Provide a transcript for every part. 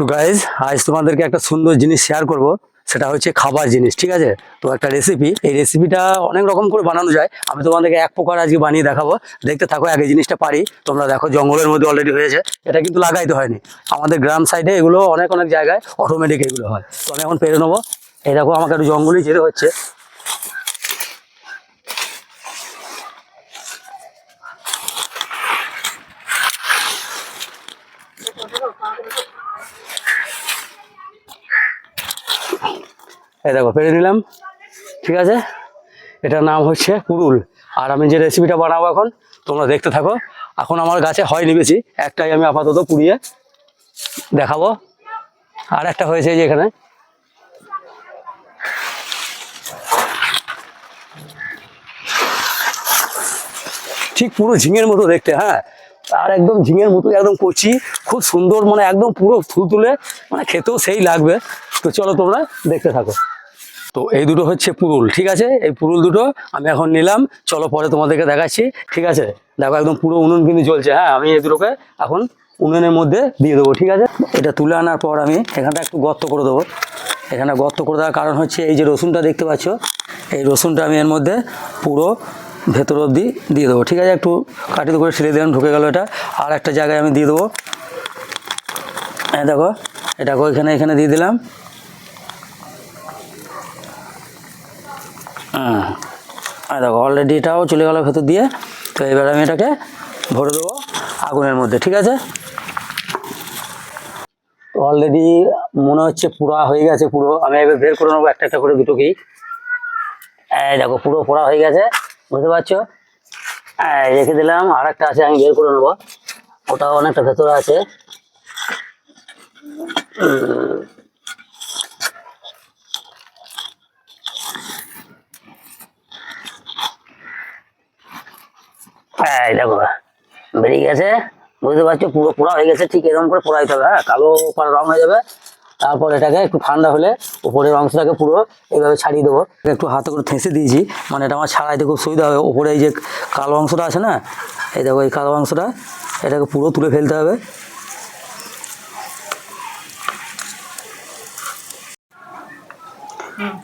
তো গাইজ আজ তোমাদেরকে একটা সুন্দর জিনিস শেয়ার করব। সেটা হচ্ছে খাবার জিনিস, ঠিক আছে? তো একটা রেসিপি এই রেসিপিটা অনেক রকম করে বানানো যায়। আমি তোমাদেরকে এক প্রকার আজকে বানিয়ে দেখাবো। দেখতে থাকো আগে জিনিসটা পারি। তোমরা দেখো, জঙ্গলের মধ্যে অলরেডি হয়েছে। এটা কিন্তু লাগাইতে হয়নি। আমাদের গ্রাম সাইডে এগুলো অনেক অনেক জায়গায় অটোমেটিক এগুলো হয়। তো আমি এখন পেরে নেব। এই দেখো, আমাকে একটু জঙ্গলই যেতে হচ্ছে। এই দেখো পেরে নিলাম ঠিক আছে? এটার নাম হচ্ছে কুড়ুল। আর আমি যে রেসিপিটা বানাবো এখন, তোমরা দেখতে থাকো। এখন আমার গাছে হয়নি বেশি, একটাই আমি আপাতত পুড়িয়ে দেখাবো। আর একটা হয়েছে যে এখানে। ঠিক পুরো ঝিঙের মতো দেখতে হ্যাঁ? আর একদম ঝিঙের মতো একদম কচি, খুব সুন্দর মানে একদম পুরো ফুল তুলে মানে খেতেও সেই লাগবে। তো চলো তোমরা দেখতে থাকো। তো এই দুটো হচ্ছে পুরুল, ঠিক আছে? এই পুরুল দুটো আমি এখন নিলাম, চলো পরে তোমাদেরকে দেখাচ্ছি, ঠিক আছে? দেখো একদম পুরো উনুন কিন্তু জ্বলছে হ্যাঁ? আমি এই দুটোকে এখন উনুনের মধ্যে দিয়ে দেবো, ঠিক আছে? এটা তুলে আনার পর আমি এখানটা একটু গর্ত করে দেবো। এখানে গর্ত করে দেওয়ার কারণ হচ্ছে এই যে রসুনটা দেখতে পাচ্ছ, এই রসুনটা আমি এর মধ্যে পুরো ভেতর অবধি দিয়ে দেবো। ঠিক আছে, একটু কাটিতে করে ছেড়ে দিলাম, ঢুকে গেল এটা। আর একটা জায়গায় আমি দিয়ে দেবো। হ্যাঁ দেখো এটাকে এখানে এখানে দিয়ে দিলাম। হ্যাঁ। দেখো অলরেডি এটাও চলে গেল ভেতর দিয়ে। তো এবার আমি এটাকে ভরে দেবো আগুনের মধ্যে, ঠিক আছে? অলরেডি মনে হচ্ছে পুরা হয়ে গেছে পুরো। আমি এবার বের করে নেব একটা একটা করে দুটোকেই। এই দেখো, পুরো পোড়া হয়ে গেছে। বুঝতে পারছ? রেখে দিলাম আর একটা আছে, আমি বের করে নেব। ওটাও অনেকটা ভেতরে আছে। দেখো, বেরিয়ে গেছে। বুঝতে পারছ? পুরো পোড়া হয়ে গেছে, ঠিক এরকম করে পোড়াইতে হবে হ্যাঁ? কালো রং হয়ে যাবে। তারপর এটাকে একটু ঠান্ডা হলে উপরের অংশটাকে পুরো এইভাবে ছাড়িয়ে দেবো। একটু হাতে করে ঠেসে দিয়েছি। মানে এটা আমার ছাড়াইতে খুব সুবিধা হবে। উপরে এই যে কালো অংশটা আছে না, এই দেখো এই কালো অংশটা, এটাকে পুরো তুলে ফেলতে হবে।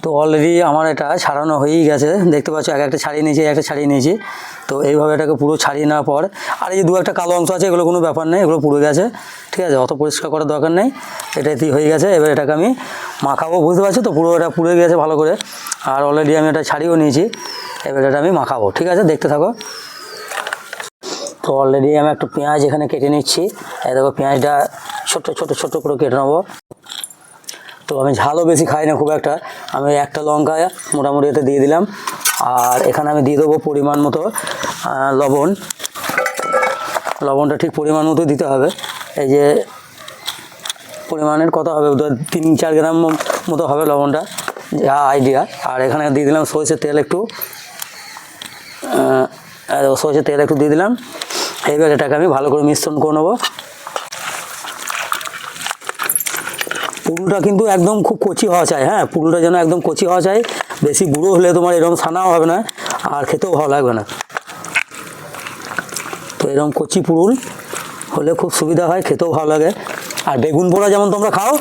তো অলরেডি আমার এটা ছাড়ানো হয়েই গেছে। দেখতে পাচ্ছ, এক একটা ছাড়িয়ে নিয়েছি, এক একটা ছাড়িয়ে নিয়েছি। তো এইভাবে এটাকে পুরো ছাড়িয়ে নেওয়ার পর, আর এই দু একটা কালো অংশ আছে, এগুলো কোনো ব্যাপার নেই, এগুলো পুড়ে গেছে। ঠিক আছে, অত পরিষ্কার করার দরকার নেই। এটাই হয়ে গেছে, এবার এটাকে আমি মাখাবো, বুঝতে পারছ তো? পুরো এটা পুড়ে গেছে ভালো করে। আর অলরেডি আমি এটা ছাড়িয়েও নিয়েছি, এবার এটা আমি মাখাবো, ঠিক আছে? দেখতে থাকো। তো অলরেডি আমি একটু পেঁয়াজ এখানে কেটে নিচ্ছি। এই দেখো, পেঁয়াজটা ছোটো ছোটো ছোটো করে কেটে নেব। তো আমি ঝালও বেশি খাই না খুব একটা। আমি একটা লঙ্কা মোটামুটি এতে দিয়ে দিলাম। আর এখানে আমি দিয়ে দেবো পরিমাণ মতো লবণ। লবণটা ঠিক পরিমাণ মতো দিতে হবে। এই যে পরিমাণের কত হবে তিন চার গ্রাম মতো হবে লবণটা। যা আইডিয়া আর এখানে দিয়ে দিলাম সরষের তেল একটু। সরষের তেল একটু দিয়ে দিলাম। এইবার এটাকে আমি ভালো করে মিশ্রণ করে নেব। পুরুলটা কিন্তু একদম খুব কচি হওয়া চাই হ্যাঁ? পুরুলটা যেন একদম কচি হওয়া চাই। বেশি গুঁড়ো হলে তোমার এরকম ছানাও হবে না, আর খেতেও ভালো লাগবে না। তো এরকম কচি পুরুল হলে খুব সুবিধা হয়, খেতেও ভালো লাগে। আর বেগুন পোড়া যেমন তোমরা খাও,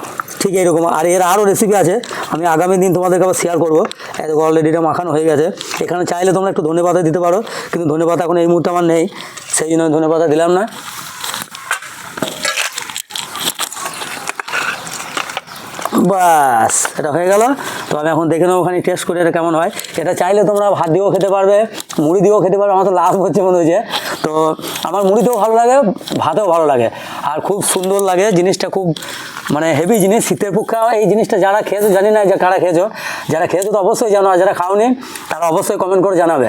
ঠিক এরকম আর এর আরও রেসিপি আছে, আমি আগামী দিন তোমাদেরকে আবার শেয়ার করব। এত অলরেডি এটা মাখানো হয়ে গেছে। এখানে চাইলে তোমরা একটু ধনে পাতা দিতে পারো, কিন্তু ধনে পাতা এখন এই মুহূর্তে আমার নেই, সেই জন্য ধনে পাতা দিলাম না। বাস, এটা হয়ে গেল। তো আমি এখন দেখে নেব ওখানে টেস্ট করে এটা কেমন হয়। এটা চাইলে তোমরা ভাত দিয়েও খেতে পারবে, মুড়ি দিয়েও খেতে পারবে, আমার তো লাভ হচ্ছে মনে হচ্ছে। তো আমার মুড়িতেও ভালো লাগে, ভাতেও ভালো লাগে। আর খুব সুন্দর লাগে, জিনিসটা খুব মানে হেভি জিনিস, শীতের পক্ষে এই জিনিসটা যারা খেয়েছো, জানি না যে কারা খেয়েছো। যারা খেয়েছো তো অবশ্যই জানো, আর যারা খাওনি, তারা অবশ্যই কমেন্ট করে জানাবে।